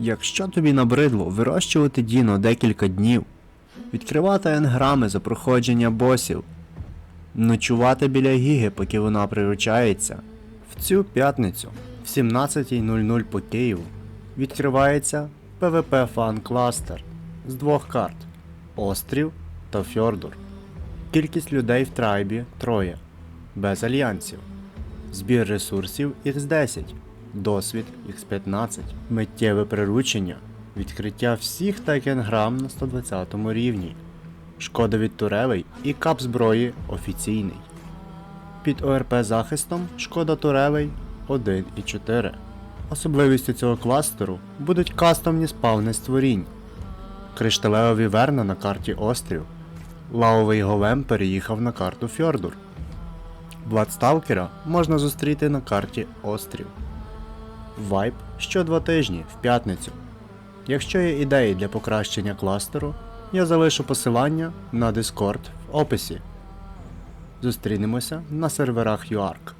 Якщо тобі набридло вирощувати Діно декілька днів, відкривати енграми за проходження босів, ночувати біля Гіги, поки вона приручається, в цю п'ятницю в 17.00 по Києву відкривається PvP Фан Кластер з двох карт Острів та Фьордур. Кількість людей в трайбі троє, без альянсів. Збір ресурсів X10, досвід X15, миттєве приручення, відкриття всіх тайкенграм на 120 рівні, шкода від турелей і кап зброї офіційний. Під ОРП захистом шкода турелей 1 і 4. Особливістю цього кластеру будуть кастомні спавни створінь, кришталеві верна на карті Острів, лавовий голем переїхав на карту Фьордур. Бладсталкера можна зустріти на карті Острів. Вайп що два тижні в п'ятницю. Якщо є ідеї для покращення кластеру, я залишу посилання на Discord в описі. Зустрінемося на серверах UARC.